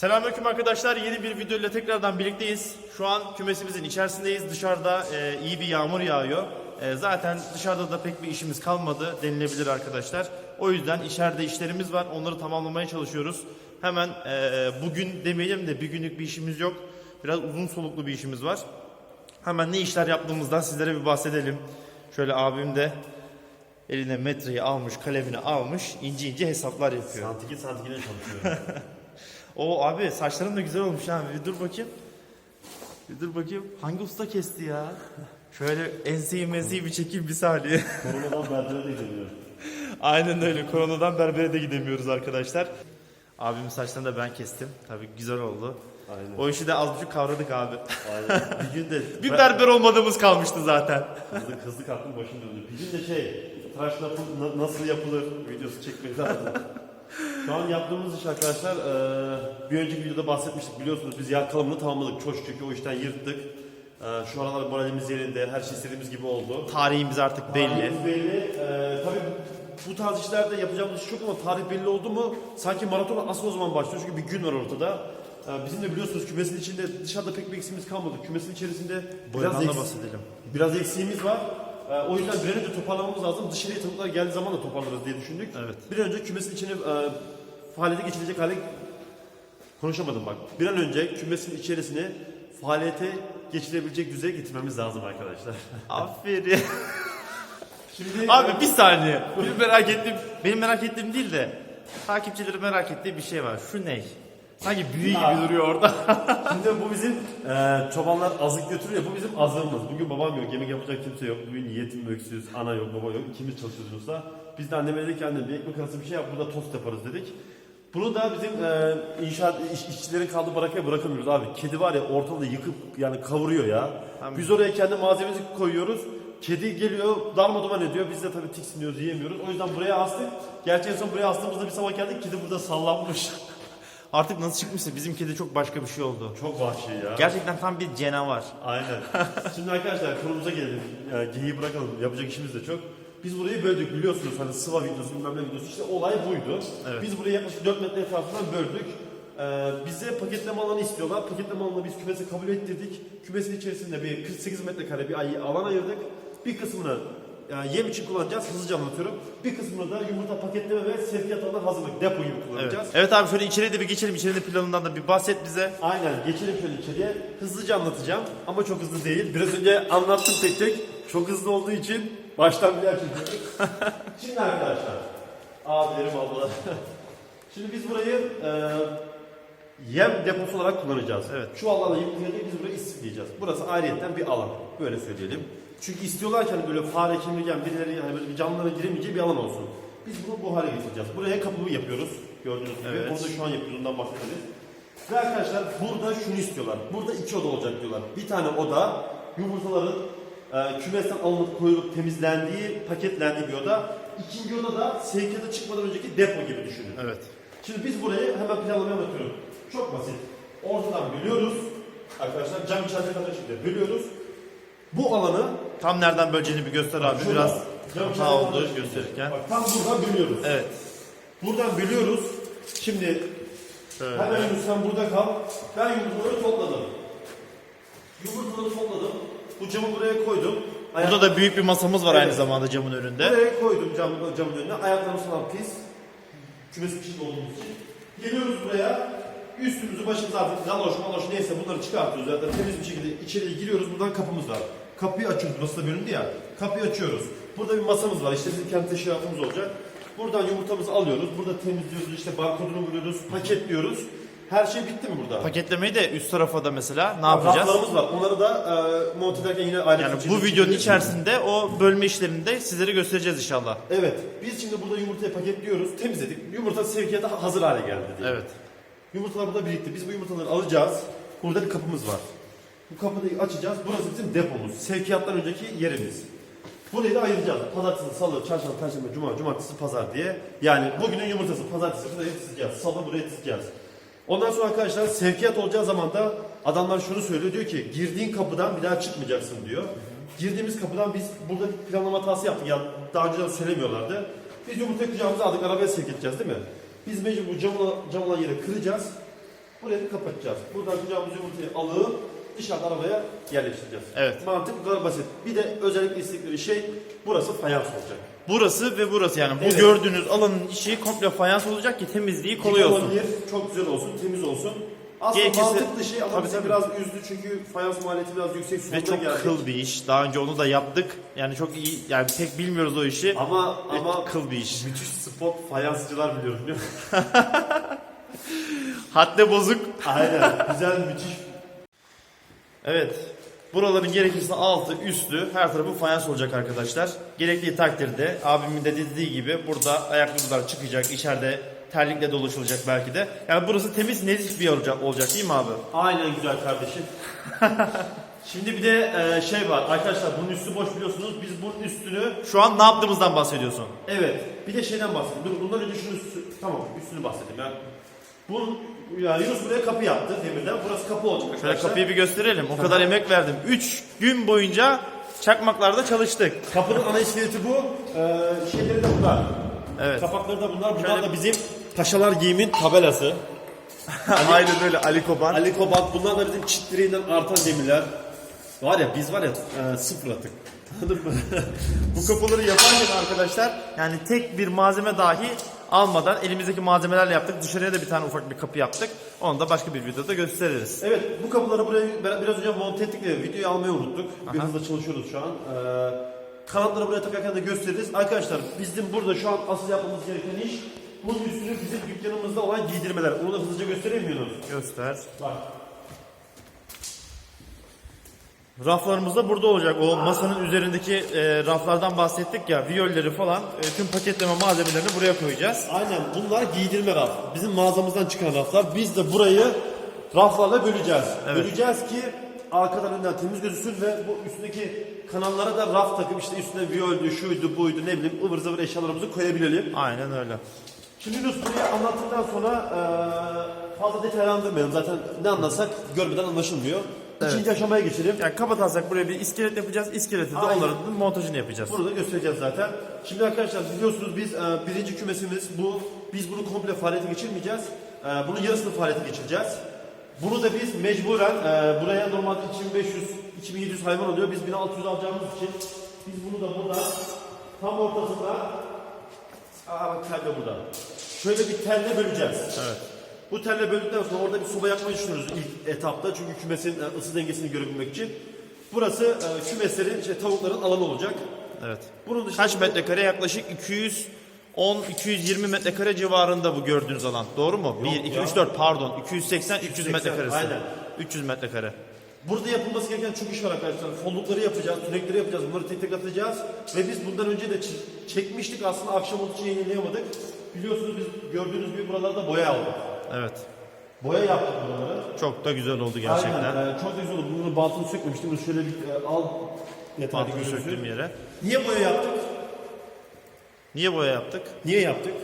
Selamünaleyküm arkadaşlar. Yeni bir video ile tekrardan birlikteyiz. Şu an kümesimizin içerisindeyiz. Dışarıda e, iyi bir yağmur yağıyor. E, zaten dışarıda da pek bir işimiz kalmadı denilebilir arkadaşlar. O yüzden içeride işlerimiz var. Onları tamamlamaya çalışıyoruz. Hemen e, bugün demeyelim de bir günlük bir işimiz yok. Biraz uzun soluklu bir işimiz var. Hemen ne işler yaptığımızdan sizlere bir bahsedelim. Şöyle abim de eline metreyi almış, kalemini almış, ince ince hesaplar yapıyor. Santigin santigine çalışıyor. O abi saçların da güzel olmuş ha. Bir dur bakayım. Bir dur bakayım. Hangi usta kesti ya? Şöyle enseyi menseyi bir çekeyim bir saniye. Koronadan berbere de gidemiyor. Aynen öyle. Koronadan berbere de gidemiyoruz arkadaşlar. Abimin saçlarını da ben kestim. Tabii güzel oldu. Aynen. O işi de az buçuk kavradık abi. Aynen. Bir gün de Bir berber olmadığımız kalmıştı zaten. hızlı, hızlı kalktım başım döndü. Bir gün de şey tıraş nasıl, na- nasıl yapılır videosu çekmek lazım. Şu an yaptığımız iş arkadaşlar eee, bir önceki videoda bahsetmiştik biliyorsunuz biz yağ kalıbını tamamladık çok şükür o işten yırttık. Eee, şu aralar moralimiz yerinde her şey istediğimiz gibi oldu. Tarihimiz artık belli. Tarihimiz belli. Eee tabii bu tarz işlerde yapacağımız iş çok ama tarih belli oldu mu sanki maraton asıl o zaman başlıyor çünkü bir gün var ortada. Eee, bizim de biliyorsunuz kümesin içinde dışarıda pek bir eksiğimiz kalmadı. Kümesin içerisinde Boyadan da eks- bahsedelim. biraz eksiğimiz var. Eee, o yüzden bir önce toparlamamız lazım. Dışarıya tanıklar geldiği zaman da toparlarız diye düşündük. Evet. Bir an önce kümesin içine eee faaliyete geçilecek hale konuşamadım bak. Bir an önce kümesin içerisine faaliyete geçilebilecek düzeye getirmemiz lazım arkadaşlar. Aferin. Şimdi Abi bir saniye. Benim merak ettiğim, benim merak ettiğim değil de takipçilerin merak ettiği bir şey var. Şu ne? Sanki büyü gibi duruyor orada. Şimdi bu bizim eee çobanlar azık götürüyor. Bu bizim azığımız. Bugün babam yok, yemek yapacak kimse yok. Bugün yetim öksüz, ana yok, baba yok. İkimiz çalışıyoruz usta. Biz de anneme dedik ki annem bir ekmek arası bir şey yap, burada tost yaparız dedik. Bunu da bizim eee inşaat iş, işçilerin kaldığı barakaya bırakamıyoruz abi. Kedi var ya ortalığı yıkıp yani kavuruyor ya. Tamam. Biz oraya kendi malzememizi koyuyoruz. Kedi geliyor, darma duman ediyor. Biz de tabii tiksiniyoruz, yiyemiyoruz. O yüzden buraya astık. Gerçi en son buraya astığımızda bir sabah geldik, kedi burada sallanmış. Artık nasıl çıkmışsa bizim kedi çok başka bir şey oldu. Çok vahşi ya. Gerçekten tam bir canavar. Aynen. Şimdi arkadaşlar konumuza gelelim. Yani geyiği bırakalım. Yapacak işimiz de çok. Biz burayı böldük biliyorsunuz hani sıva videosu bilmem ne videosu işte olay buydu. Evet. Biz burayı yaklaşık 4 metre etrafından böldük. Ee, bize paketleme alanı istiyorlar. Paketleme alanını biz kümese kabul ettirdik. Kümesin içerisinde bir 48 metrekare bir alan ayırdık. Bir kısmını yani yem için kullanacağız. Hızlıca anlatıyorum. Bir kısmını da yumurta paketleme ve sevkiyat alanı hazırlık depo gibi Evet. kullanacağız. evet abi şöyle içeriye de bir geçelim. İçeride planından da bir bahset bize. Aynen geçelim şöyle içeriye. Hızlıca anlatacağım ama çok hızlı değil. Biraz önce anlattım tek tek. Çok hızlı olduğu için baştan bir yer çekiyorum. Şimdi arkadaşlar. Abilerim ablalar. Şimdi biz burayı e, yem deposu olarak kullanacağız. Evet. Şu alana yüklenecek biz burayı istifleyeceğiz. Burası ayrıyetten bir alan. Böyle söyleyelim. Çünkü istiyorlar ki hani böyle fare, kemirgen birileri yani böyle bir canlıların giremeyeceği bir alan olsun. Biz bunu bu hale getireceğiz. Buraya kapımı yapıyoruz. Gördüğünüz gibi. Evet. Burada şu an yapıyoruz. Ondan bahsederiz. Ve arkadaşlar burada şunu istiyorlar. Burada iki oda olacak diyorlar. Bir tane oda yumurtaların e, kümesten alınıp koyulup temizlendiği, paketlendiği bir oda. İkinci oda da sevkiyata çıkmadan önceki depo gibi düşünün. Evet. Şimdi biz burayı hemen planlamaya bakıyorum. Çok basit. Ortadan bölüyoruz. Arkadaşlar cam içerisine kadar şekilde bölüyoruz. Bu alanı Tam nereden böleceğini bir göster abi. şurada, Biraz cam hata oldu gösterirken. Bak tam buradan bölüyoruz. Evet. Buradan bölüyoruz. Şimdi. Hemen Yunus sen burada kal. Ben yumurtaları topladım. Yumurtaları topladım. Bu camı buraya koydum. Ayak- Burada da büyük bir masamız var aynı Evet. zamanda camın önünde. Buraya koydum cam, camın önüne. Ayaklarımız falan pis. Kümesin içinde olduğumuz için. Geliyoruz buraya. Üstümüzü başımızı artık galoş maloş neyse bunları çıkartıyoruz. Zaten temiz bir şekilde içeriye giriyoruz. Buradan kapımız var. Kapıyı açıyoruz. Burası da bölündü ya. Kapıyı açıyoruz. Burada bir masamız var. İşte bizim kendi teşkilatımız olacak. Buradan yumurtamızı alıyoruz. Burada temizliyoruz. İşte barkodunu vuruyoruz. Paketliyoruz. Her şey bitti mi burada? Paketlemeyi de üst tarafa da mesela ne yapacağız? Raflarımız var. Onları da e, monte ederken yine ayrı Yani bu videonun içerisinde o bölme işlerini de sizlere göstereceğiz inşallah. Evet. Biz şimdi burada yumurtayı paketliyoruz. Temizledik. Yumurta sevkiyata hazır hale geldi. diye. Evet. Yumurtalar burada birikti. Biz bu yumurtaları alacağız. Burada bir kapımız var. Bu kapıyı açacağız. Burası bizim depomuz. Sevkiyattan önceki yerimiz. Burayı da ayıracağız. Pazartesi, salı, çarşamba, perşembe, cuma, cumartesi, pazar diye. Yani bugünün yumurtası pazartesi buraya dizeceğiz. Salı buraya dizeceğiz. Ondan sonra arkadaşlar sevkiyat olacağı zaman da adamlar şunu söylüyor. Diyor ki girdiğin kapıdan bir daha çıkmayacaksın diyor. Girdiğimiz kapıdan biz burada planlama hatası yaptık. Ya daha önceden söylemiyorlardı. Biz yumurtayı kucağımıza aldık. Arabaya sevk edeceğiz değil mi? Biz mecbur bu cam, olan- cam olan yeri kıracağız. Burayı kapatacağız. Buradan kucağımız yumurtayı alıp dışarıda arabaya yerleştireceğiz. Evet. Mantık bu kadar basit. Bir de özellikle istedikleri şey burası fayans olacak. Burası ve burası yani bu Evet. gördüğünüz alanın içi komple fayans olacak ki temizliği kolay olsun. Yıkanabilir, çok güzel olsun, temiz olsun. Aslında Gerekirse- mantıklı şey ama Tabii, bizi tabii. biraz üzdü çünkü fayans maliyeti biraz yüksek Ve çok geldik. kıl bir iş. Daha önce onu da yaptık. Yani çok iyi yani pek bilmiyoruz o işi. Ama Ve ama kıl bir iş. müthiş spot fayansçılar biliyorum? Hadde bozuk. Aynen. güzel, müthiş. Evet. Buraların gerekirse altı, üstü her tarafı fayans olacak arkadaşlar. Gerektiği takdirde abimin de dediği gibi burada ayakkabılar çıkacak, içeride terlikle dolaşılacak belki de. Yani burası temiz, nezih bir yer olacak, olacak değil mi abi? Aynen güzel kardeşim. Şimdi bir de e, şey var arkadaşlar bunun üstü boş biliyorsunuz. Biz bunun üstünü Şu an ne yaptığımızdan bahsediyorsun? evet bir de şeyden bahsedeyim. Dur bundan önce şunu üstü, tamam üstünü bahsedeyim ya. Bunun ya Yunus buraya kapı yaptı demirden. Burası kapı olacak Şöyle arkadaşlar. kapıyı bir gösterelim. O kadar emek verdim. 3 gün boyunca çakmaklarda çalıştık. Kapının ana iskeleti bu. Ee, şeyleri de bunlar. Evet. Kapakları da bunlar. Bunlar Şöyle- da bizim Paşalar Giyim'in tabelası. Aynen öyle Ali Koban. Ali Kobat bunlar da bizim çit direğinden artan demirler. Var ya biz var ya e, sıfır atık. Anladın mı? Bu kapıları yaparken arkadaşlar yani tek bir malzeme dahi almadan elimizdeki malzemelerle yaptık. Dışarıya da bir tane ufak bir kapı yaptık. Onu da başka bir videoda gösteririz. evet bu kapıları buraya biraz önce monte ettik de videoyu almayı unuttuk. Bir hızla çalışıyoruz şu an. Ee, kanatları buraya takarken de gösteririz. Arkadaşlar bizim burada şu an asıl yapmamız gereken iş bunun üstünü bizim dükkanımızda olan giydirmeler. Onu da hızlıca göstereyim mi Yunus? Göster. Bak. Raflarımız da burada olacak. O masanın üzerindeki e, raflardan bahsettik ya. Viyolleri falan e, tüm paketleme malzemelerini buraya koyacağız. Aynen bunlar giydirme raf. Bizim mağazamızdan çıkan raflar. Biz de burayı raflarla böleceğiz. Evet. Böleceğiz ki arkadan önden temiz gözüksün ve bu üstündeki kanallara da raf takıp işte üstüne viyoldü, şuydu, buydu ne bileyim ıvır zıvır eşyalarımızı koyabilelim. Aynen öyle. Şimdi Yunus burayı anlattıktan sonra eee, fazla detaylandırmayalım. Zaten ne anlatsak görmeden anlaşılmıyor. İkinci aşamaya geçelim. Yani kapatarsak buraya bir iskelet yapacağız. İskeleti de Aynen. onların da montajını yapacağız. Bunu da göstereceğiz zaten. Şimdi arkadaşlar biliyorsunuz biz e, birinci kümesimiz bu. Biz bunu komple faaliyete geçirmeyeceğiz. E, bunun yarısını faaliyete geçireceğiz. Bunu da biz mecburen e, buraya normalde 2500 2700 hayvan oluyor. Biz 1600 alacağımız için biz bunu da burada tam ortasında Aa bak tel de burada. Şöyle bir telle böleceğiz. Evet. Bu telle böldükten sonra orada bir soba yakmayı düşünüyoruz ilk etapta. Çünkü kümesin e, ısı dengesini görebilmek için. Burası e, kümeslerin, şey, tavukların alanı olacak. Evet. Bunun dışında Kaç metrekare? Yaklaşık 210-220 metrekare civarında bu gördüğünüz alan. Doğru mu? 1, 2, ya. 3, 4 pardon. 280-300 280, metrekaresi. aynen. 300 metrekare. Burada yapılması gereken çok iş var arkadaşlar. Follukları yapacağız, tünekleri yapacağız. Bunları tek tek atacağız. Ve biz bundan önce de çekmiştik. Aslında akşam olduğu için yayınlayamadık. Biliyorsunuz biz gördüğünüz gibi buralarda boya aldık. Evet. Boya yaptık buraları. Çok da güzel oldu gerçekten. Aynen. e, çok da güzel oldu. Bunun bantını sökmemiştim. Bunu şöyle bir e, al. Yeterli gözüksün. söktüğüm yere. Niye boya yaptık? Niye boya yaptık? Niye yaptık?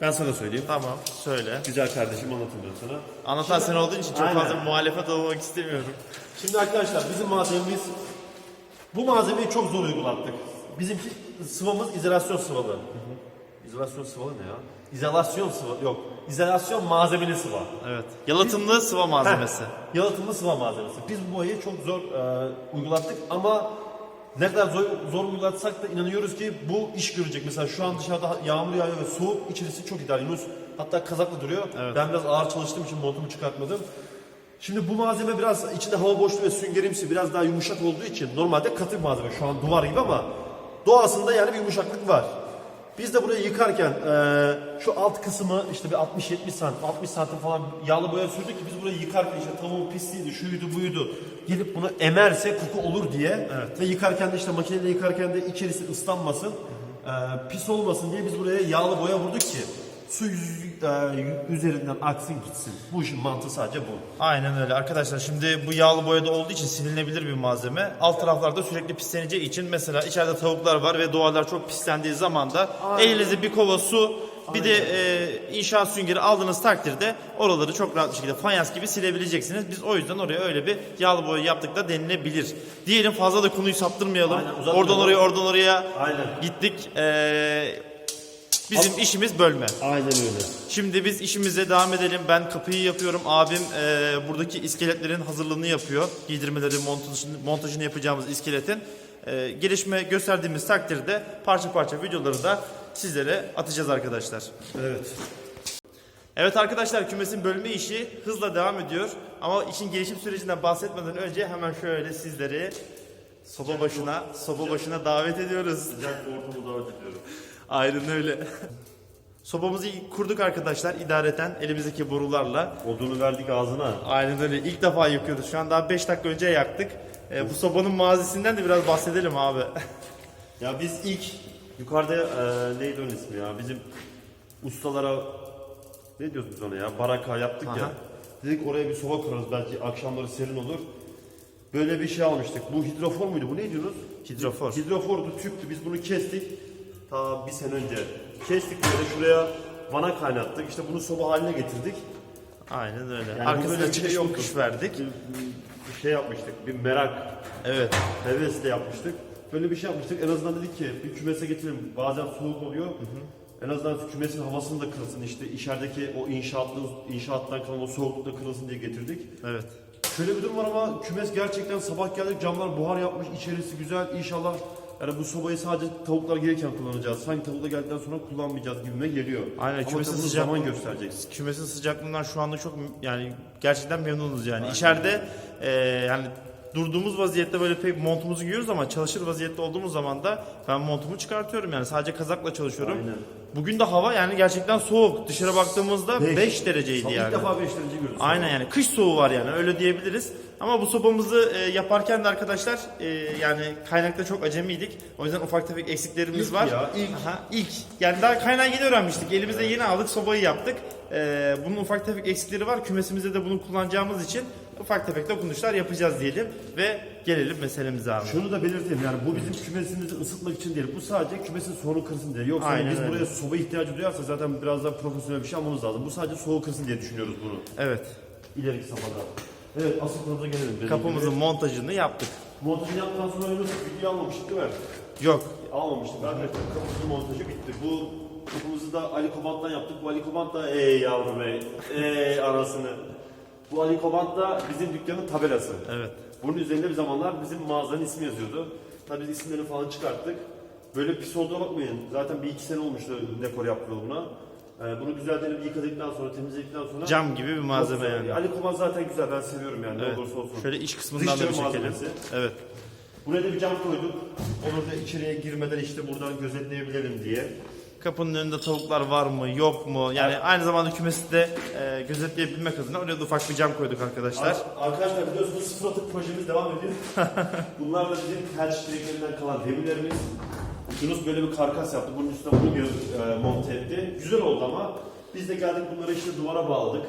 Ben sana söyleyeyim. Tamam. Söyle. Güzel kardeşim anlatayım ben sana. Anlatan sen olduğun için çok Aynen. fazla muhalefet olmak istemiyorum. Şimdi arkadaşlar bizim malzememiz bu malzemeyi çok zor uygulattık. Bizimki sıvamız izolasyon sıvalı. İzolasyon sıvalı ne ya? İzolasyon sıvı yok. İzolasyon malzemeli sıva. Evet. Yalıtımlı sıva malzemesi. Heh, yalıtımlı sıva malzemesi. Biz bu boyayı çok zor e, uygulattık ama ne kadar zor, zor uygulatsak da inanıyoruz ki bu iş görecek. Mesela şu an dışarıda yağmur yağıyor ve soğuk içerisi çok ideal. Yunus hatta kazakla duruyor. Evet. Ben biraz ağır çalıştığım için montumu çıkartmadım. Şimdi bu malzeme biraz içinde hava boşluğu ve süngerimsi biraz daha yumuşak olduğu için normalde katı bir malzeme şu an duvar gibi ama doğasında yani bir yumuşaklık var. Biz de burayı yıkarken eee, şu alt kısmı işte bir 60-70 santim, 60 santim falan yağlı boya sürdük ki biz burayı yıkarken işte tavuğun pisliğiydi, şuydu buydu. Gelip bunu emerse koku olur diye ve yıkarken de işte makineyle yıkarken de içerisi ıslanmasın, eee, pis olmasın diye biz buraya yağlı boya vurduk ki su yüz- eee, üzerinden aksın gitsin. Bu işin mantığı sadece bu. Aynen öyle. Arkadaşlar şimdi bu yağlı boyada olduğu için silinebilir bir malzeme. Alt taraflarda sürekli pisleneceği için mesela içeride tavuklar var ve duvarlar çok pislendiği zaman da elinize bir kova su bir de e, inşaat süngeri aldığınız takdirde oraları çok rahat bir şekilde fayans gibi silebileceksiniz. Biz o yüzden oraya öyle bir yağlı boya yaptık da denilebilir. Diyelim fazla da konuyu saptırmayalım. Aynen, uzatmayalım. oradan oraya oradan oraya Aynen. gittik. E, Bizim işimiz bölme. Aynen öyle. Şimdi biz işimize devam edelim. Ben kapıyı yapıyorum. Abim e, buradaki iskeletlerin hazırlığını yapıyor. Giydirmeleri, montajını, montajını yapacağımız iskeletin. E, gelişme gösterdiğimiz takdirde parça parça videoları da sizlere atacağız arkadaşlar. Evet. Evet arkadaşlar kümesin bölme işi hızla devam ediyor. Ama işin gelişim sürecinden bahsetmeden önce hemen şöyle sizleri soba başına, soba başına davet ediyoruz. Sıcak ortamı davet ediyorum. Aynen öyle. Sobamızı kurduk arkadaşlar idareten elimizdeki borularla. Odunu verdik ağzına. Aynen öyle. İlk defa yakıyoruz. Şu an daha 5 dakika önce yaktık. Ee, bu sobanın mazisinden de biraz bahsedelim abi. Ya biz ilk yukarıda e, neydi onun ismi ya? Bizim ustalara ne diyoruz biz ona ya? Baraka yaptık ya. Aha. Dedik oraya bir soba kurarız belki akşamları serin olur. Böyle bir şey almıştık. Bu hidrofor muydu? Bu ne diyorsunuz? Hidrofor. Hidrofordu, tüptü. Biz bunu kestik. Ta bir sene önce. Kestik böyle şuraya vana kaynattık. İşte bunu soba haline getirdik. Aynen öyle. Yani Arkasına böyle çıkış şey yoktu. verdik. Bir, bir şey yapmıştık. Bir merak, Evet. hevesle yapmıştık. Böyle bir şey yapmıştık. En azından dedik ki bir kümese getirelim. Bazen soğuk oluyor. En azından kümesin havasını da kırılsın. İşte içerideki o inşaatlı, inşaattan kalan o soğukluk da kırılsın diye getirdik. Evet. Şöyle bir durum var ama kümes gerçekten sabah geldik camlar buhar yapmış. içerisi güzel. İnşallah yani bu sobayı sadece tavuklar gelirken kullanacağız. Sanki tavuklar geldikten sonra kullanmayacağız gibime geliyor. Aynen, Ama kümesin tabii zaman gösterecek. Kümesin sıcaklığından şu anda çok yani gerçekten memnunuz yani. İçeride e, yani durduğumuz vaziyette böyle pek montumuzu giyiyoruz ama çalışır vaziyette olduğumuz zaman da ben montumu çıkartıyorum yani sadece kazakla çalışıyorum. Aynen. Bugün de hava yani gerçekten soğuk. Dışarı baktığımızda 5 dereceydi Sabah yani. İlk defa 5 derece görüyoruz. Aynen yani kış soğuğu var yani öyle diyebiliriz. Ama bu sobamızı e, yaparken de arkadaşlar e, yani kaynakta çok acemiydik. O yüzden ufak tefek eksiklerimiz İlk var. ya, ilk. Aha, ilk. Yani daha kaynağı yeni öğrenmiştik. Elimizde yeni aldık sobayı yaptık. E, bunun ufak tefek eksikleri var. Kümesimizde de bunu kullanacağımız için ufak tefek dokunuşlar yapacağız diyelim. Ve gelelim meselemize abi. Şunu da belirteyim yani bu bizim kümesimizi ısıtmak için değil. Bu sadece kümesin soğuğunu kırsın diye. Yoksa Aynen biz öyle. buraya soba ihtiyacı duyarsa zaten biraz daha profesyonel bir şey almamız lazım. Bu sadece soğuk kırsın diye düşünüyoruz bunu. Evet. İleriki safhada. Evet asıl konumuza gelelim. Dediğim Kapımızın gibi. montajını yaptık. montajını yaptıktan sonra henüz video almamıştık değil mi? Yok. Almamıştık. Arkadaşlar kapımızın montajı bitti. Bu kapımızı da Ali Kobant'tan yaptık. Bu Ali Kobant da ey yavrum ey. Ey anasını. Bu Ali Kobant da bizim dükkanın tabelası. Evet. Bunun üzerinde bir zamanlar bizim mağazanın ismi yazıyordu. Tabii biz isimlerini falan çıkarttık. Böyle pis olduğuna bakmayın. Zaten bir iki sene olmuştu dekor yaptığı buna. Ee, bunu güzelce bir yıkadıktan sonra, temizledikten sonra... Cam gibi bir malzeme güzel. yani. Ali Koman zaten güzel, ben seviyorum yani Evet. ne olursa olsun. Şöyle iç kısmından da bir çekelim. malzemesi. Evet. Buraya da bir cam koyduk. Onu da içeriye girmeden işte buradan gözetleyebilelim diye. Kapının önünde tavuklar var mı yok mu? Yani aynı zamanda kümesi de e, gözetleyebilmek adına oraya da ufak bir cam koyduk arkadaşlar. Ar- Arkadaşlar biliyorsunuz sıfır atık projemiz devam ediyor. Bunlar da bizim tel direklerinden kalan demirlerimiz. Yunus böyle bir karkas yaptı. Bunun üstüne bunu gö- e, monte etti. Güzel oldu ama biz de geldik bunları işte duvara bağladık.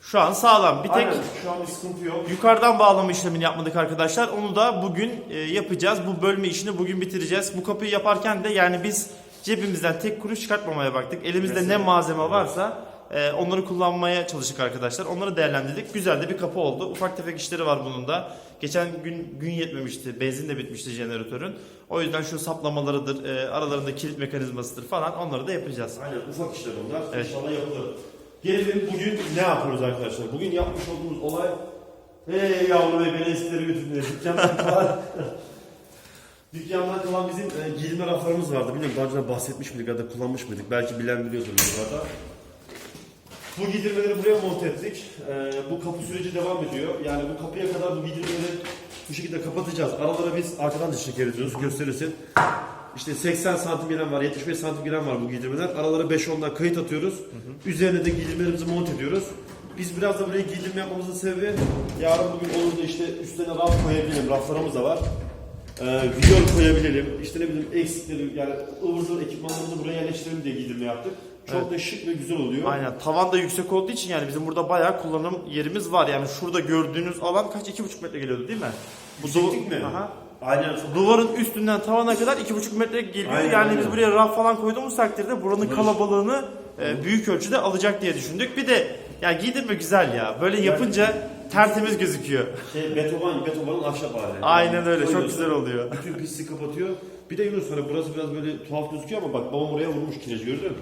Şu an sağlam. Bir tek Aynen, şu an bir sıkıntı yok. yukarıdan bağlama işlemini yapmadık arkadaşlar. Onu da bugün e, yapacağız. Bu bölme işini bugün bitireceğiz. Bu kapıyı yaparken de yani biz cebimizden tek kuruş çıkartmamaya baktık. Elimizde Mesela. ne malzeme varsa e, onları kullanmaya çalıştık arkadaşlar. Onları değerlendirdik. Güzel de bir kapı oldu. Ufak tefek işleri var bunun da. Geçen gün gün yetmemişti. Benzin de bitmişti jeneratörün. O yüzden şu saplamalarıdır, e, aralarında kilit mekanizmasıdır falan onları da yapacağız. Aynen ufak işler bunlar. Evet. İnşallah yapılır. Gelelim bugün ne yapıyoruz arkadaşlar? Bugün yapmış olduğumuz olay Hey yavrum bey beni eskilere götürdün. Dükkandan kalan bizim e, giyinme raflarımız vardı. Bilmiyorum daha önce bahsetmiş miydik ya da kullanmış mıydık? Belki bilen biliyordur bu arada. Bu giydirmeleri buraya monte ettik. E, bu kapı süreci devam ediyor. Yani bu kapıya kadar bu giydirmeleri bu şekilde kapatacağız. Aralara biz arkadan da şeker ediyoruz. Gösterirsin. İşte 80 santim giren var, 75 santim giren var bu giydirmeler. Aralara 5-10'dan kayıt atıyoruz. Üzerine de giydirmelerimizi monte ediyoruz. Biz biraz da buraya giydirme yapmamızın sebebi yarın bugün olur da işte üstüne raf koyabilelim. Raflarımız da var. Ee, video koyabilelim. İşte ne bileyim eksikleri yani ıvır zıvır ekipmanlarını buraya yerleştirelim diye giydirme yaptık. Çok da şık ve güzel oluyor. Aynen. Tavan da yüksek olduğu için yani bizim burada bayağı kullanım yerimiz var. Yani şurada gördüğünüz alan kaç? 2,5 metre geliyordu değil mi? Bu Yükseklik mi? Aha. Aynen. Duvarın üstünden tavana kadar 2,5 metre geliyor. Aynen, yani aynen. biz buraya raf falan koyduğumuz takdirde buranın Barış. kalabalığını e, büyük ölçüde alacak diye düşündük. Bir de ya giydirme güzel ya. Böyle yapınca tertemiz gözüküyor. Şey, betoban, betobanın ahşap hali. Aynen öyle. Çok güzel oluyor. Bütün pisliği kapatıyor. Bir de Yunus hani burası biraz böyle tuhaf gözüküyor ama bak babam oraya vurmuş kireci gördün mü?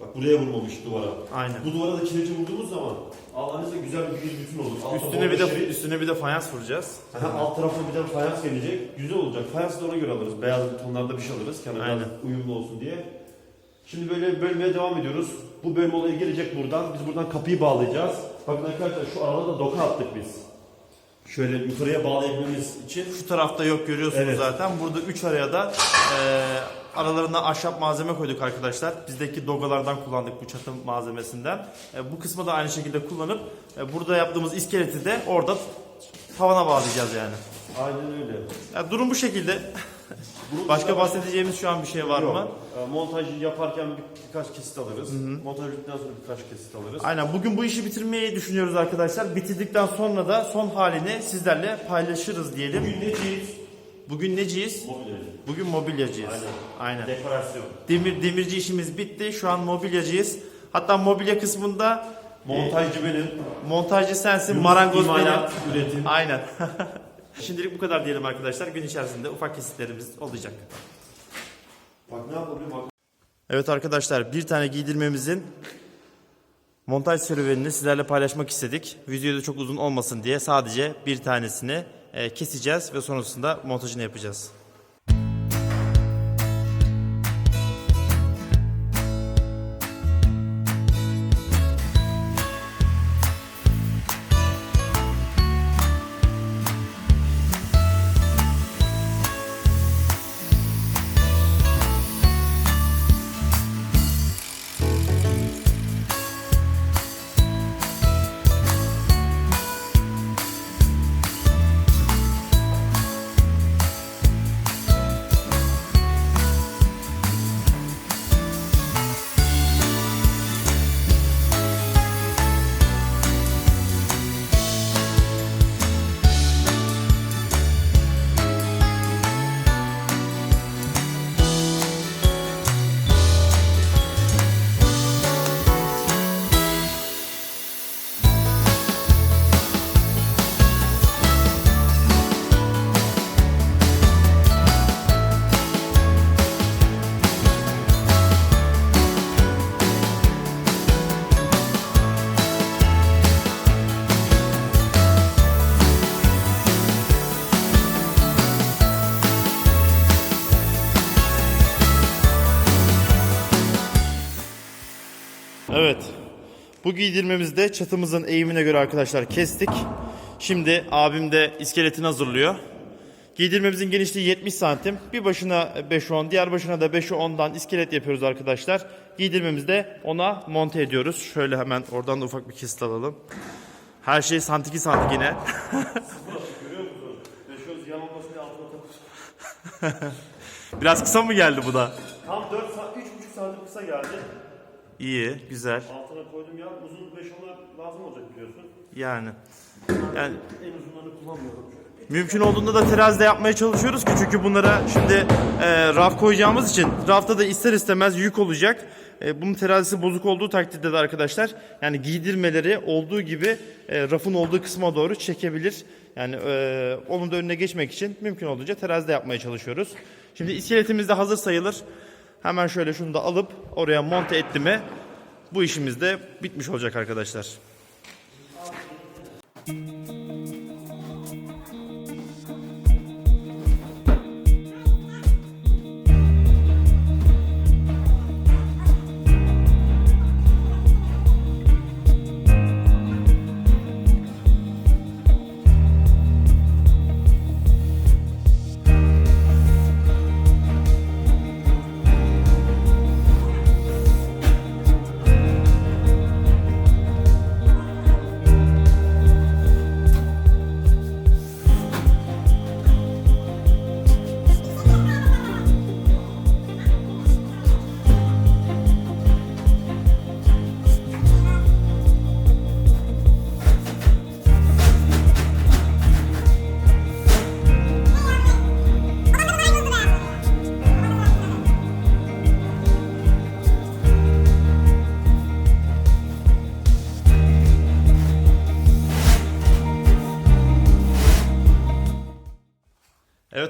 Bak buraya vurmamış duvara. Aynen. Bu duvara da kireci vurduğumuz zaman Allah'ın izniyle güzel bir bir bütün olur. Altta Üstüne bir de şerit. üstüne bir de fayans vuracağız. Aha, alt tarafına bir tane fayans gelecek. Güzel olacak. Fayansı da ona göre alırız. Beyaz tonlarda bir şey alırız. Kenara biraz Aynen. uyumlu olsun diye. Şimdi böyle bölmeye devam ediyoruz. Bu bölme olayı gelecek buradan. Biz buradan kapıyı bağlayacağız. Bakın arkadaşlar şu arada da doka attık biz. Şöyle yukarıya bağlayabilmemiz için. Şu tarafta yok görüyorsunuz Evet. zaten. Burada üç araya da e, aralarına ahşap malzeme koyduk arkadaşlar. Bizdeki dogalardan kullandık bu çatı malzemesinden. E, bu kısmı da aynı şekilde kullanıp e, burada yaptığımız iskeleti de orada tavana bağlayacağız yani. Aynen öyle. Ya durum bu şekilde. Başka bahsedeceğimiz şu an bir şey var Yok. mı? Ee, Montajı yaparken bir, birkaç kesit alırız. Montaj bittikten sonra birkaç kesit alırız. Aynen bugün bu işi bitirmeyi düşünüyoruz arkadaşlar. Bitirdikten sonra da son halini sizlerle paylaşırız diyelim. Bugün neciyiz? Bugün neciyiz? Mobilyacı. Bugün mobilyacıyız. Aynen. Aynen. Dekorasyon. Demir demirci işimiz bitti. Şu an mobilyacıyız. Hatta mobilya kısmında Montajcı benim. montajcı sensin, marangoz benim. imalat, üretim. Aynen. Şimdilik bu kadar diyelim arkadaşlar. Gün içerisinde ufak kesitlerimiz olacak. Bak ne yapabilirim bak. Evet arkadaşlar bir tane giydirmemizin montaj serüvenini sizlerle paylaşmak istedik. Videoda çok uzun olmasın diye sadece bir tanesini e, keseceğiz ve sonrasında montajını yapacağız. Bu giydirmemizi de çatımızın eğimine göre arkadaşlar kestik. Şimdi abim de iskeletini hazırlıyor. Giydirmemizin genişliği 70 santim. Bir başına 5-10, diğer başına da 5'i 10'dan iskelet yapıyoruz arkadaşlar. Giydirmemizi de ona monte ediyoruz. Şöyle hemen oradan da ufak bir kesit alalım. Her şey santiki santik yine. Biraz kısa mı geldi bu da? Tam 4 saat, 3,5 santim kısa geldi. İyi, güzel. Altına koydum ya. Uzun 5 ona lazım olacak biliyorsun. Yani. Yani En uzunlarını kullanmıyorum. Mümkün olduğunda da terazide yapmaya çalışıyoruz ki çünkü bunlara şimdi e, raf koyacağımız için rafta da ister istemez yük olacak. E, bunun terazisi bozuk olduğu takdirde de arkadaşlar yani giydirmeleri olduğu gibi e, rafın olduğu kısma doğru çekebilir. Yani e, onun da önüne geçmek için mümkün olduğunca terazide yapmaya çalışıyoruz. Şimdi iskeletimiz de hazır sayılır. Hemen şöyle şunu da alıp oraya monte etti mi bu işimiz de bitmiş olacak arkadaşlar.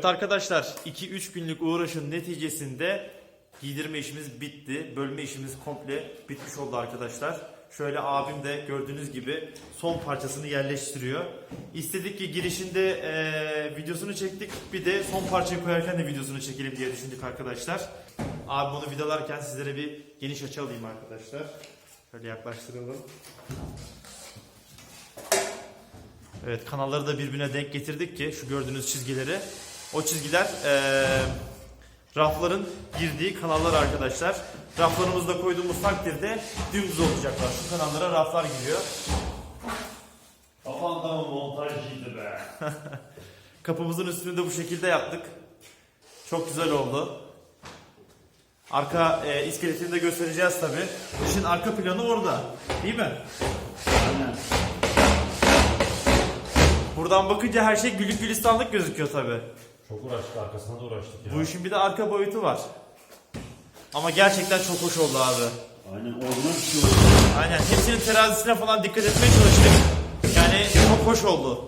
Arkadaşlar 2-3 günlük uğraşın neticesinde giydirme işimiz bitti. Bölme işimiz komple bitmiş oldu arkadaşlar. Şöyle abim de gördüğünüz gibi son parçasını yerleştiriyor. İstedik ki girişinde eee, videosunu çektik. Bir de son parçayı koyarken de videosunu çekelim diye düşündük arkadaşlar. Abi onu vidalarken sizlere bir geniş açı alayım arkadaşlar. Şöyle yaklaştıralım. Evet kanalları da birbirine denk getirdik ki şu gördüğünüz çizgileri. O çizgiler eee, rafların girdiği kanallar arkadaşlar. Raflarımızda koyduğumuz takdirde dümdüz olacaklar. Şu kanallara raflar giriyor. Kafanda montajcıydı be. Kapımızın üstünü de bu şekilde yaptık. Çok güzel oldu. Arka e, iskeletini de göstereceğiz tabi. İşin arka planı orada. Değil mi? Aynen. Buradan bakınca her şey güllük gülistanlık gözüküyor tabi. Çok uğraştık arkasına da uğraştık ya. Bu işin bir de arka boyutu var. Ama gerçekten çok hoş oldu abi. Aynen orijinal bir şey oldu. Aynen hepsinin terazisine falan dikkat etmeye çalıştık. Yani çok hoş oldu.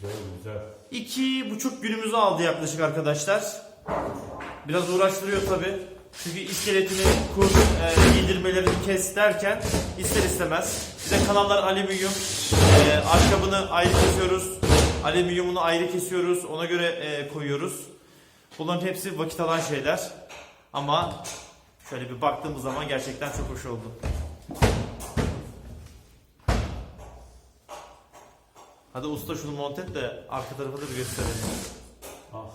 Güzel güzel. İki buçuk günümüzü aldı yaklaşık arkadaşlar. Biraz uğraştırıyor tabi. Çünkü iskeletini kur, e, giydirmelerini kes derken ister istemez. Bir de kanallar alüminyum. E, arşabını ayrı kesiyoruz. Alüminyumunu ayrı kesiyoruz. Ona göre e, koyuyoruz. Bunların hepsi vakit alan şeyler. Ama şöyle bir baktığımız zaman gerçekten çok hoş oldu. Hadi usta şunu monte et de arka tarafı da bir gösterelim. Al.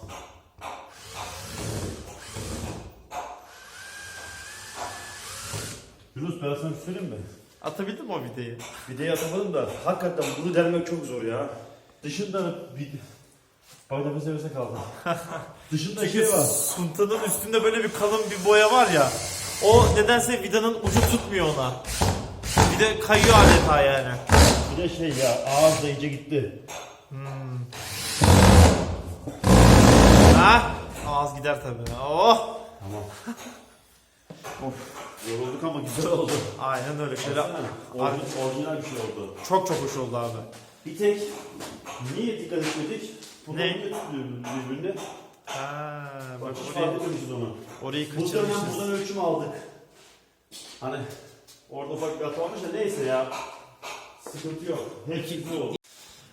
Yunus ben sana bir şey söyleyeyim mi? Atabildin mi o videoyu? Videoyu atamadım da hakikaten bunu delmek çok zor ya. Dışında bir... Bak nefes nefese kaldım. Dışında şey var. suntanın üstünde böyle bir kalın bir boya var ya. O nedense vidanın ucu tutmuyor ona. Bir de kayıyor adeta yani. Bir de şey ya ağız da iyice gitti. Ha? Ağız gider tabii. Oh! Tamam. of yorulduk ama güzel oldu. Aynen öyle şöyle. Baksana, Orijinal, orijinal bir şey oldu. Çok çok hoş oldu abi. Bir tek niye dikkat etmedik? Bunlar Ne? niye birbirine? Ha, bak Bak hiç orayı, etmemişiz onu. orayı Muhtemelen kaçırmışız. buradan ölçüm aldık. Hani orada ufak bir hata olmuş da neyse ya. Sıkıntı yok. Hepsi bu.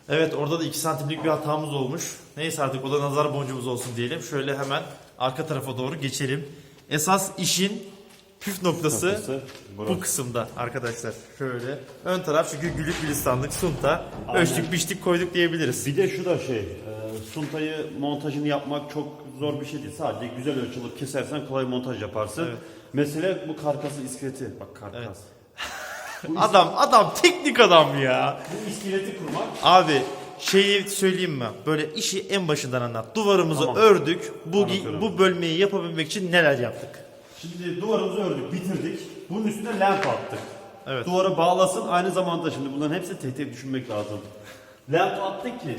Evet orada da 2 santimlik bir hatamız olmuş. Neyse artık o da nazar boncuğumuz olsun diyelim. Şöyle hemen arka tarafa doğru geçelim. Esas işin püf noktası bu kısımda arkadaşlar. Şöyle ön taraf çünkü gülük gülistanlık sunta. Aynen. Ölçtük biçtik koyduk diyebiliriz. Bir de şu da şey, e, suntayı montajını yapmak çok zor bir şey değil. Sadece güzel ölçülüp kesersen kolay montaj yaparsın. Evet. Mesele bu karkası iskeleti. Bak karkas. Evet. Adam adam teknik adam ya. bu iskeleti kurmak Abi şeyi söyleyeyim mi? Böyle işi en başından anlat. Duvarımızı Tamam. ördük. Bu Anlatıyorum. bu bölmeyi yapabilmek için neler yaptık? Şimdi duvarımızı ördük, bitirdik. Bunun üstüne lamp attık. Evet. Duvara bağlasın. Aynı zamanda şimdi bunların hepsini tek tek düşünmek lazım. Lamp attık ki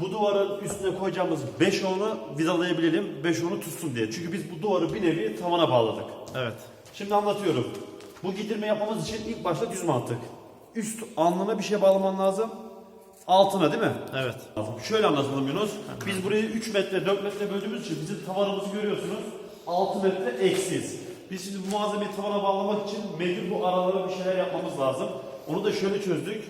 bu duvarın üstüne koyacağımız 5 onu vidalayabilelim, 5 onu tutsun diye. Çünkü biz bu duvarı bir nevi tavana bağladık. Evet. Şimdi anlatıyorum. Bu giydirme yapmamız için ilk başta düz mantık. Üst alnına bir şey bağlaman lazım. Altına değil mi? Evet. Şöyle anlatalım Yunus. Biz burayı 3 metre 4 metre böldüğümüz için bizim tavanımızı görüyorsunuz. 6 metre eksiz. Biz şimdi bu malzemeyi tavana bağlamak için mecbur bu aralara bir şeyler yapmamız lazım. Onu da şöyle çözdük.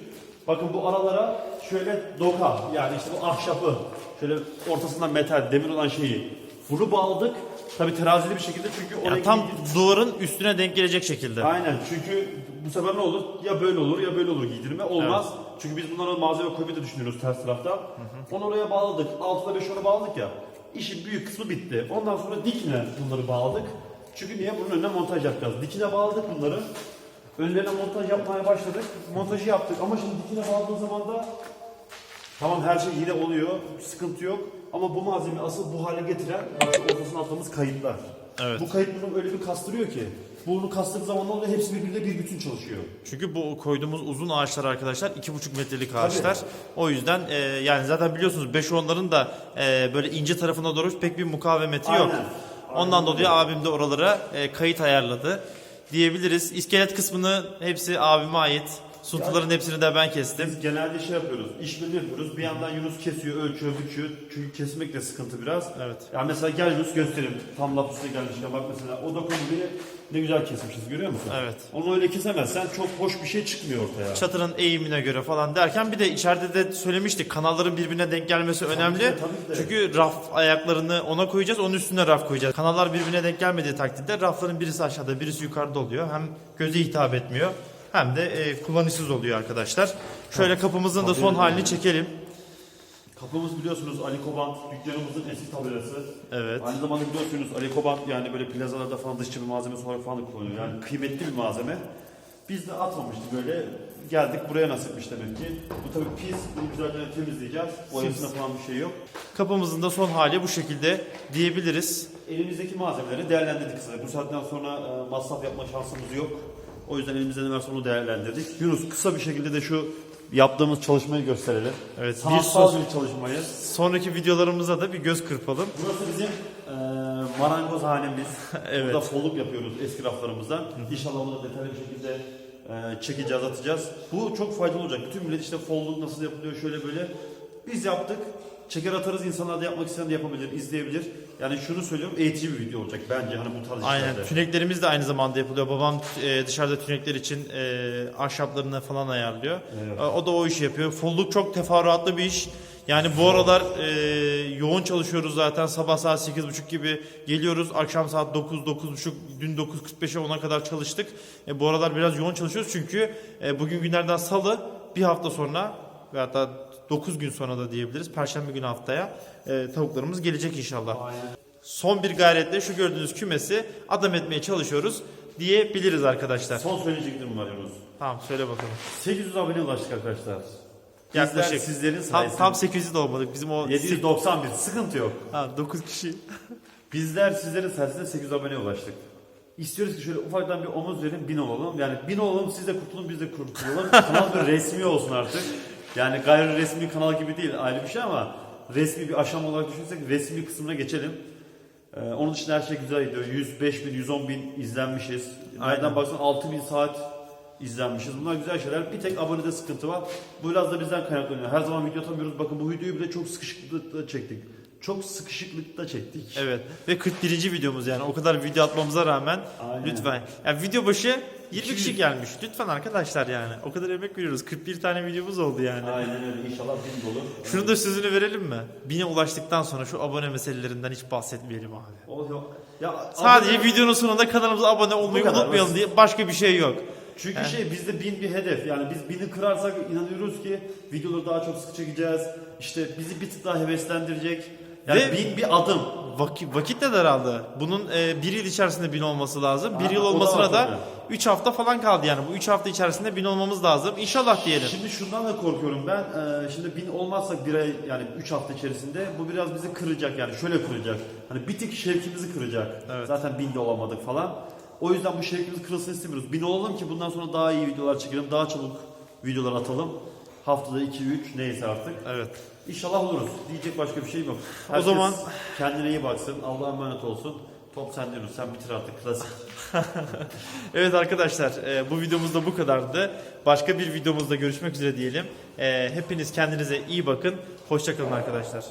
Bakın bu aralara şöyle doka yani işte bu ahşapı şöyle ortasından metal demir olan şeyi bunu bağladık. Tabi terazili bir şekilde çünkü oraya Yani tam giydir- duvarın üstüne denk gelecek şekilde. Aynen çünkü bu sefer ne olur? Ya böyle olur ya böyle olur giydirme. Olmaz. Çünkü biz bunlara malzeme koymayı da düşünüyoruz ters tarafta. Onu oraya bağladık. Altına 5 onu bağladık ya. İşin büyük kısmı bitti. Ondan sonra dikine bunları bağladık. Çünkü niye? Bunun önüne montaj yapacağız. Dikine bağladık bunları. Önlerine montaj yapmaya başladık. Montajı yaptık ama şimdi dikine bağladığın zaman da Tamam her şey yine oluyor. Sıkıntı yok. Ama bu malzeme asıl bu hale getiren şu ortasına attığımız kayıtlar. Evet. Bu kayıt bunu öyle bir kastırıyor ki. Bunu kastırdığı zaman oluyor? Hepsi birbirine bir bütün çalışıyor. Çünkü bu koyduğumuz uzun ağaçlar arkadaşlar 2,5 metrelik ağaçlar. O yüzden e, yani zaten biliyorsunuz 5 onların da e, böyle ince tarafına doğru pek bir mukavemeti yok. Ondan dolayı abim de oralara e, kayıt ayarladı diyebiliriz. İskelet kısmını hepsi abime ait. Suntuların hepsini de ben kestim. Biz genelde şey yapıyoruz, işbirliği yapıyoruz. Bir yandan Yunus kesiyor, ölçüyor, büküyor. Çünkü kesmek de sıkıntı biraz. Evet. Yani mesela gel Yunus göstereyim. Tam laf üstüne gelmişken bak mesela o dokunmayı ne güzel kesmişiz görüyor musun? Evet. Onu öyle kesemezsen çok hoş bir şey çıkmıyor ortaya. Çatının eğimine göre falan derken bir de içeride de söylemiştik kanalların birbirine denk gelmesi önemli. ki de, tabii de. Çünkü raf ayaklarını ona koyacağız, onun üstüne raf koyacağız. Kanallar birbirine denk gelmediği takdirde rafların birisi aşağıda, birisi yukarıda oluyor. Hem göze hitap etmiyor hem de e, kullanışsız oluyor arkadaşlar. Şöyle kapımızın da son halini çekelim. Kapımız biliyorsunuz Ali Kobant dükkanımızın eski tabelası. Evet. Aynı zamanda biliyorsunuz Ali Kobant yani böyle plazalarda falan dışçı bir malzeme olarak falan da kullanıyor. Yani kıymetli bir malzeme. Biz de atmamıştık böyle. Geldik buraya nasipmiş demek ki. Bu tabii pis. Bunu güzelce temizleyeceğiz. Boyasına falan bir şey yok. Kapımızın da son hali bu şekilde diyebiliriz. Elimizdeki malzemeleri değerlendirdik kısaca. Bu saatten sonra e, masraf yapma şansımız yok. O yüzden elimizde ne varsa onu değerlendirdik. Yunus kısa bir şekilde de şu yaptığımız çalışmayı gösterelim. Evet, bir Sanatsal sos- bir çalışmayı. Sonraki videolarımıza da bir göz kırpalım. Burası bizim e, marangoz hanemiz. Evet. Burada folluk yapıyoruz eski raflarımızdan. İnşallah onu da detaylı bir şekilde e, çekeceğiz, atacağız. Bu çok faydalı olacak. Bütün millet işte folluk nasıl yapılıyor şöyle böyle. Biz yaptık. Çeker atarız insanlar da yapmak isteyen de yapabilir, izleyebilir. Yani şunu söylüyorum eğitici bir video olacak bence hani bu tarz Aynen. işlerde. Tüneklerimiz de aynı zamanda yapılıyor. Babam e, dışarıda tünekler için e, ahşaplarını falan ayarlıyor. Evet. E, o da o işi yapıyor. Folluk çok teferruatlı bir iş. Yani bu aralar e, yoğun çalışıyoruz zaten. Sabah saat 8.30 gibi geliyoruz. Akşam saat 9 9.30 dün 9.45'e 10'a kadar çalıştık. E, bu aralar biraz yoğun çalışıyoruz çünkü e, bugün günlerden salı bir hafta sonra ve hatta 9 gün sonra da diyebiliriz. Perşembe günü haftaya e, tavuklarımız gelecek inşallah Aynen. son bir gayretle şu gördüğünüz kümesi adam etmeye çalışıyoruz diyebiliriz arkadaşlar. Son söyleyeceklerim var Yunus. Tamam söyle bakalım. 800 abone ulaştık arkadaşlar. Bizler Yaklaşık. sizlerin Tam, sayesinde. tam 800 de olmadık. Bizim o 791 sıkıntı yok. ha, 9 kişi. Bizler sizlerin sayesinde 800 aboneye ulaştık. İstiyoruz ki şöyle ufaktan bir omuz verin bin olalım. Yani bin olalım siz de kurtulun biz de kurtulalım. kanal bir resmi olsun artık. Yani gayri resmi kanal gibi değil ayrı bir şey ama resmi bir aşama olarak düşünsek resmi kısmına geçelim. Ee, onun dışında her şey güzel gidiyor. 105 bin, 110 bin izlenmişiz. Nereden Aynen. baksan 6 bin saat izlenmişiz. Bunlar güzel şeyler. Bir tek abonede sıkıntı var. Bu biraz da bizden kaynaklanıyor. Her zaman video atamıyoruz. Bakın bu videoyu bile çok sıkışıklıkta çektik. Çok sıkışıklıkta çektik. Evet ve 41. videomuz yani o kadar video atmamıza rağmen Aynen. lütfen. Yani video başı 20 kişi 200. gelmiş. Lütfen arkadaşlar yani. O kadar emek veriyoruz. 41 tane videomuz oldu yani. Aynen öyle. İnşallah bin dolu. Şunu da sözünü verelim mi? Bine ulaştıktan sonra şu abone meselelerinden hiç bahsetmeyelim abi. O yok. Ya Sadece abone- videonun sonunda kanalımıza abone olmayı unutmayalım basit. diye başka bir şey yok. Çünkü şey bizde bin bir hedef. Yani biz bini kırarsak inanıyoruz ki videoları daha çok sık çekeceğiz. İşte bizi bir tık daha heveslendirecek. Yani Ve- bin bir adım. Vakit, vakit de daraldı. Bunun e, bir yıl içerisinde bin olması lazım. Bir yıl o da olmasına da tabii. 3 hafta falan kaldı yani. Bu 3 hafta içerisinde bin olmamız lazım. İnşallah diyelim. Şimdi şundan da korkuyorum ben. Ee, şimdi bin olmazsak bir ay yani üç hafta içerisinde bu biraz bizi kıracak yani şöyle kıracak. Hani bir tık şevkimizi kıracak. Evet. Zaten binde olamadık falan. O yüzden bu şevkimiz kırılsın istemiyoruz. Bin olalım ki bundan sonra daha iyi videolar çekelim. Daha çabuk videolar atalım. Haftada 2-3 neyse artık. Evet. İnşallah oluruz. Diyecek başka bir şeyim yok. Herkes o zaman kendine iyi baksın. Allah'a emanet olsun. Top sen diyoruz. Sen bitir artık klasik. evet arkadaşlar e, bu videomuzda bu kadardı. Başka bir videomuzda görüşmek üzere diyelim. E, hepiniz kendinize iyi bakın. Hoşçakalın arkadaşlar.